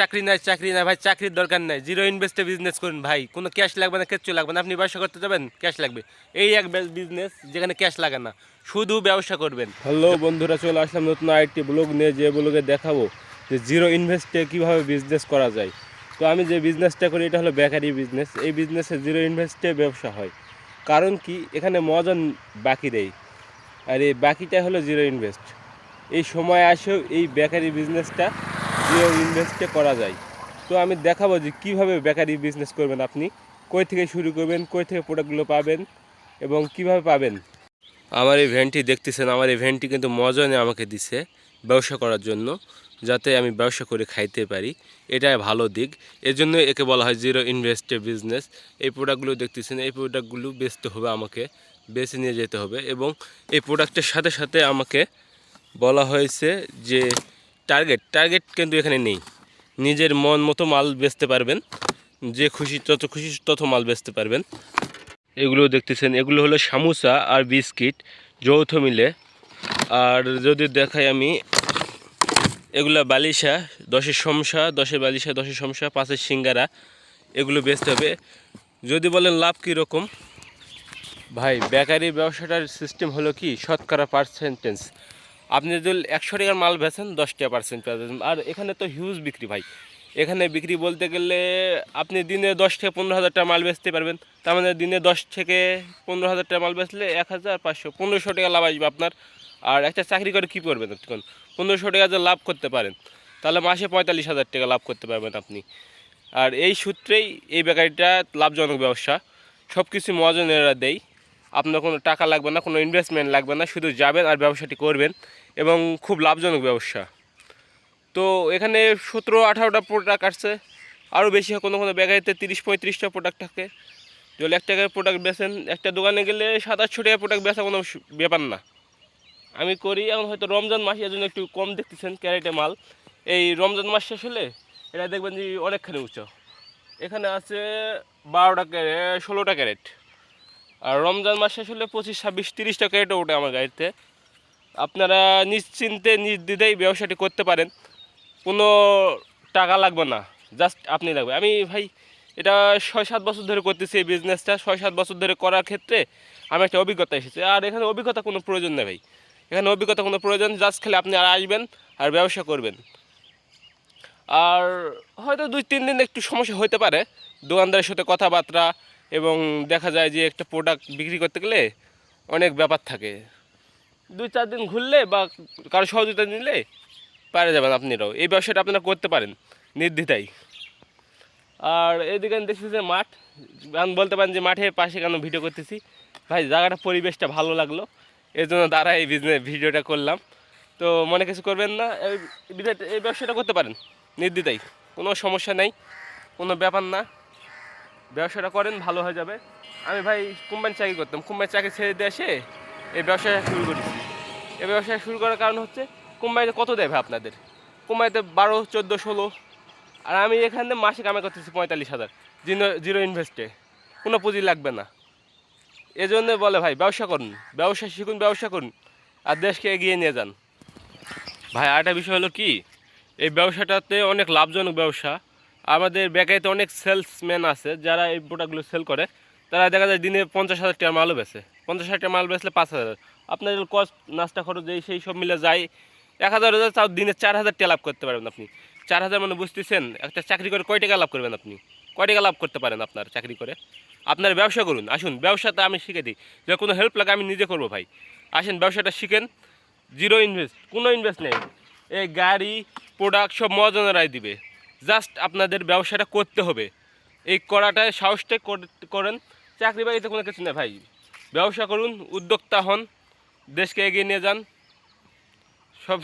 চাকরি নাই চাকরি নাই, ভাই, চাকরির দরকার নাই। জিরো ইনভেস্টে বিজনেস করুন, ভাই। কোনো ক্যাশ লাগবে না, কিচ্ছু লাগবে না। আপনি ব্যবসা করতে যাবেন ক্যাশ লাগবে। এই এক বিজনেস যেখানে ক্যাশ লাগে না, শুধু ব্যবসা করবেন। হ্যালো বন্ধুরা, চলে আসলাম নতুন আরেকটি ব্লগ নিয়ে। যে ব্লগে দেখাবো যে জিরো ইনভেস্টে কীভাবে বিজনেস করা যায়। তো আমি যে বিজনেসটা করি, এটা হলো বেকারি বিজনেস এই বিজনেসে জিরো ইনভেস্টে ব্যবসা হয়। কারণ কি? এখানে মজন বাকি দেয় আর এই বাকিটা হলো জিরো ইনভেস্ট এই সময় আসেও এই বেকারি বিজনেসটা জিরো ইনভেস্টে করা যায়। তো আমি দেখাবো যে কীভাবে বেকারি বিজনেস করবেন আপনি, কই থেকে শুরু করবেন, কই থেকে প্রোডাক্টগুলো পাবেন এবং কীভাবে পাবেন। আমার এই ভ্যানটি দেখতেছেন, আমার এই ভ্যানটি কিন্তু মজনে আমাকে দিছে ব্যবসা করার জন্য, যাতে আমি ব্যবসা করে খাইতে পারি। এটাই ভালো দিক। এর জন্য একে বলা হয় জিরো ইনভেস্টে বিজনেস এই প্রোডাক্টগুলো দেখতেছেন, এই প্রোডাক্টগুলো বেচতে হবে আমাকে, বেছে নিয়ে যেতে হবে এবং এই প্রোডাক্টের সাথে সাথে আমাকে বলা হয়েছে যে টার্গেট টার্গেট কিন্তু এখানে নেই। নিজের মন মতো মাল বেচতে পারবেন। যে খুশি, যত খুশি তত মাল বেচতে পারবেন। এগুলো দেখতেছেন, এগুলো হলো সামোসা আর বিস্কিট, যৌথ মিলে। আর যদি দেখাই আমি, এগুলো বালিশা, দশের সমসা, দশের বালিশা, দশের সমসা, পাঁচের সিঙ্গারা, এগুলো বেচতে হবে। যদি বলেন লাভ কীরকম ভাই বেকারি ব্যবসাটার সিস্টেম হলো কি? শতকরা পার্সেন্টেজ আপনি যদি একশো টাকার মাল বেচেন, দশ টাকা পার্সেন্ট পাবেন আর এখানে তো হিউজ বিক্রি ভাই। এখানে বিক্রি বলতে গেলে আপনি দিনে দশ থেকে পনেরো হাজার টাকা মাল বেচতে পারবেন। তার মানে দিনে দশ থেকে পনেরো হাজার টাকা মাল বেচলে এক হাজার পাঁচশো, পনেরোশো টাকা লাভ আসবে আপনার। আর একটা চাকরি করে কী করবেন তখন পনেরোশো টাকা যে লাভ করতে পারেন, তাহলে মাসে পঁয়তাল্লিশ হাজার টাকা লাভ করতে পারবেন আপনি। আর এই সূত্রেই এই বেকারিটা লাভজনক ব্যবসা। সব কিছু মহাজনেরা দেয়। আপনার কোনো টাকা লাগবে না, কোনো ইনভেস্টমেন্ট লাগবে না, শুধু যাবেন আর ব্যবসাটি করবেন। এবং খুব লাভজনক ব্যবসা। তো এখানে সতেরো, আঠারোটা প্রোডাক্ট আসছে। আরও বেশি কোনো কোনো ব্যাগারিতে তিরিশ, পঁয়ত্রিশটা প্রোডাক্ট থাকে। যদি এক টাকার প্রোডাক্ট বেছেন একটা দোকানে গেলে সাত আটশো টাকার প্রোডাক্ট বেচা কোনো ব্যাপার না। আমি করি, এখন হয়তো রমজান মাস এর জন্য একটু কম দেখতেছেন ক্যারেটে মাল। এই রমজান মাস শেষ হলে এটা দেখবেন যে অনেকখানি উঁচু। এখানে আছে বারোটা ক্যারেট ষোলোটা ক্যারেট। আর রমজান মাস শেষ হলে পঁচিশ, ছাব্বিশ, তিরিশটা ক্যারেটও ওঠে আমার গাড়িতে। আপনারা নিশ্চিন্তে, নির্দ্বিধায় ব্যবসাটি করতে পারেন। কোনো টাকা লাগবে না জাস্ট আপনি লাগবে। আমি ভাই, এটা ছয় সাত বছর ধরে করতেছি এই বিজনেসটা ছয় সাত বছর ধরে করার ক্ষেত্রে আমি একটা অভিজ্ঞতা এসেছে। আর এখানে অভিজ্ঞতা কোনো প্রয়োজন নেই ভাই। এখানে অভিজ্ঞতা কোনো প্রয়োজন জাস্ট খালি আপনি আর আসবেন আর ব্যবসা করবেন। আর হয়তো দুই, তিন দিন একটু সমস্যা হতে পারে, দোকানদারের সাথে কথাবার্তা এবং দেখা যায় যে একটা প্রোডাক্ট বিক্রি করতে গেলে অনেক ব্যাপার থাকে। দুই চার দিন ঘুরলে বা কারও সহযোগিতা নিলে পারে যাবেন আপনিরাও। এই ব্যবসাটা আপনারা করতে পারেন, নির্দ্বিধায়। আর এদিকে দেখছি যে মাঠ, আমি বলতে পারেন যে মাঠের পাশে কেন ভিডিও করতেছি। ভাই, জায়গাটা, পরিবেশটা ভালো লাগল এর জন্য দ্বারা এই বিজনেস ভিডিওটা করলাম। তো মনে কিছু করবেন না এই ব্যবসাটা করতে পারেন, নির্দ্বিধায়, কোনো সমস্যা নেই, কোনো ব্যাপার না। ব্যবসাটা করেন, ভালো হয়ে যাবে। আমি ভাই, কোম্পানি চাকরি করতাম, কোম্পানি চাকরি ছেড়ে দিয়ে এসে এই ব্যবসা শুরু করেছি। এই ব্যবসা শুরু করার কারণ হচ্ছে কোম্পানিতে কত ভাই আপনাদের? কোম্পানিতে বারো, চোদ্দ, ষোলো। আর আমি এখানে মাসে কামাই করতেছি পঁয়তাল্লিশ হাজার। জিরো জিরো ইনভেস্টে কোনো পুঁজি লাগবে না। এজন্য বলে ভাই, ব্যবসা করুন। ব্যবসা শিখুন, ব্যবসা করুন। আর দেশকে এগিয়ে নিয়ে যান। ভাই, আরেকটা বিষয় হলো কি? এই ব্যবসাটাতে অনেক লাভজনক ব্যবসা। আমাদের বেকারিতে অনেক সেলসম্যান আছে, যারা এই প্রোডাক্টগুলো সেল করে। তারা দেখা যায় দিনে পঞ্চাশ হাজার টাকা মালও বেচে। পঞ্চাশ টাকা মাল বেচলে পাঁচ হাজার। আপনার কস্ট নাস্তা খরচ এই সেই সব মিলে যায়। এক হাজার হাজার তাও দিনে চার হাজার টাকা লাভ করতে পারবেন আপনি। চার হাজার মানে বুঝতেছেন, একটা চাকরি করে কয় টাকা লাভ করবেন আপনি? কয় টাকা লাভ করতে পারেন আপনার চাকরি করে? আপনার ব্যবসা করুন, আসুন, ব্যবসাটা আমি শিখে দিই। যে কোনো হেল্প লাগে আমি নিজে করব ভাই। আসেন, ব্যবসাটা শিখেন। জিরো ইনভেস্ট কোনো ইনভেস্ট নেই। এই গাড়ি প্রোডাক্ট সব মহাজনেরাই দিবে। জাস্ট আপনাদের ব্যবসাটা করতে হবে। এই করাটায় সাহসটাই কর- করেন। চাকরি বাকরিতে কোনো কিছু নেই ভাই। ব্যবসা করুন উদ্যোক্তা হন দেশকে এগিয়ে নিয়ে যান। সব